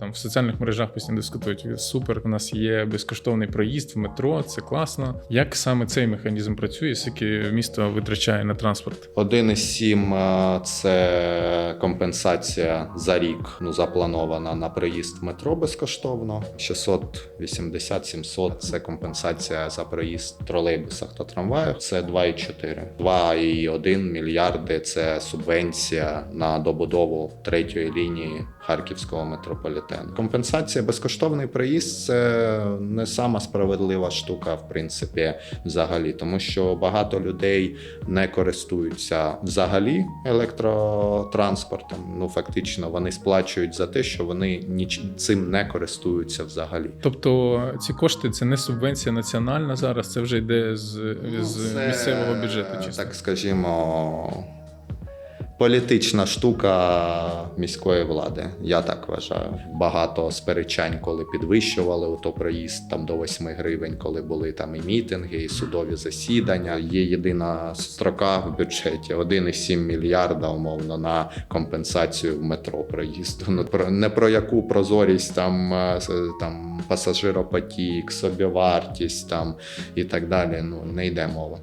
Там в соціальних мережах постійно дискутують. Супер, у нас є безкоштовний проїзд в метро, це класно. Як саме цей механізм працює, скільки місто витрачає на транспорт? 1,7 – це компенсація за рік, ну запланована на проїзд в метро безкоштовно. 680-700 – це компенсація за проїзд в тролейбусах та трамваях. Це 2,4. 2,1 мільярди це субвенція на добудову третьої лінії харківського метрополітену. Компенсація безкоштовний проїзд це не сама справедлива штука, в принципі, взагалі, тому що багато людей не користуються взагалі електротранспортом. Ну фактично, вони сплачують за те, що вони ніч цим не користуються взагалі. Тобто ці кошти це не субвенція національна зараз, це вже йде з, з Ну, Це, місцевого бюджету. Чисто. Так скажімо. Політична штука міської влади, я так вважаю. Багато сперечань, коли підвищували ото проїзд там до 8 гривень, коли були там і мітинги, і судові засідання. Є єдина строка в бюджеті 1,7 мільярда умовно на компенсацію в метро проїзду. Ну про не про яку прозорість там, е, там пасажиропотік, собівартість там і так далі. Ну не йде мова.